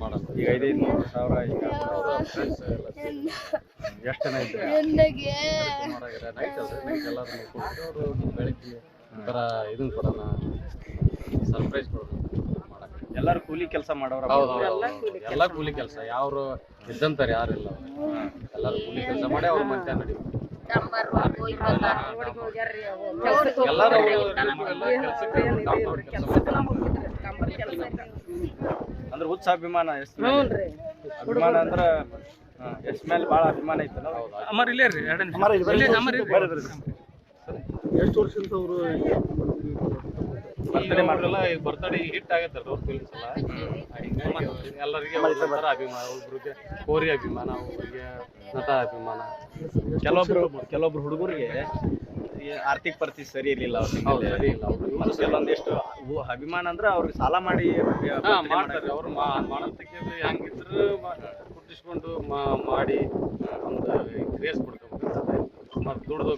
ಮಾಡಲ್ಲ ಈಗ ಐದೈದು ನೂರು ಸಾವಿರ ಈಗ ಎಷ್ಟು ಜನ ಇದ್ದಾರೆ ನನಗೆ ನೈಟ್ ನೈಟ್ ಎಲ್ಲರೂ ಅವರು ಬೆಳಗ್ಗೆ ಈ ಇದನ್ನ ಕೊಡೋಣ ಸರ್ಪ್ರೈಸ್ ಕೊಡೋಣ ಎಲ್ಲರೂ ಕೂಲಿ ಕೆಲಸ ಮಾಡೋರ ಎಲ್ಲ ಕೂಲಿ ಕೆಲಸ ಯಾರು ಇದ್ದಂತಾರೆ ಯಾರಿಲ್ಲ ಎಲ್ಲರೂ ಕೂಲಿ ಕೆಲಸ ಮಾಡಿ ಅವ್ರ ಮಧ್ಯಾಹ್ನ ನಡಿಬೇಕು ಎಲ್ಲರೂ ಎಲ್ಲ ಕೆಲಸಕ್ಕೆ ಹುಚ್ಚ ಅಭಿಮಾನ ಎಷ್ಟು ಅಭಿಮಾನ ಅಂದ್ರ ಎಸ್ ಎಷ್ಟ್ ಮೇಲೆ ಭಾಳ ಅಭಿಮಾನ ಐತಲ್ಲ? ಅಮರ್ ಇಲ್ಲೇ ರೀ ಅಮರ್ ಎಷ್ಟು ವರ್ಷದಿಂದ ಅವರು ಬರ್ತಡೇ ಮಾಡಲ್ಲ ಈಗ ಬರ್ತಡೇ ಹಿಟ್ ಆಗತ್ತೆ ಅವ್ರ ಫಿಲ್ಮ್ಸ್ ಎಲ್ಲ. ಎಲ್ಲರಿಗೆ ಒಂಥರ ಅಭಿಮಾನ ಒಬ್ರಿಗೆ ಕೋರಿ ಅಭಿಮಾನ ಒಬ್ರಿಗೆ ನಟ ಅಭಿಮಾನ. ಕೆಲವೊಬ್ರು ಕೆಲವೊಬ್ರು ಹುಡುಗರಿಗೆ ಆರ್ಥಿಕ ಪರಿಸ್ಥಿತಿ ಸರಿ ಇರಲಿಲ್ಲ ಅವ್ರ ಸರಿ ಇಲ್ಲ ಅವ್ರು ಕೆಲವೊಂದಿಷ್ಟು ಅಭಿಮಾನ ಅಂದ್ರೆ ಅವ್ರಿಗೆ ಸಾಲ ಮಾಡಿ ಮಾಡ್ತಾರೆ. ಅವ್ರು ಮಾಡಂತಕ್ಕೆ ಹೆಂಗಿದ್ರು ಗುರ್ತಿಸ್ಕೊಂಡು ಮಾಡಿ ಒಂದು ಕ್ರೇಸ್ ಬಿಡ್ತಾರೆ ದುಡ್ದು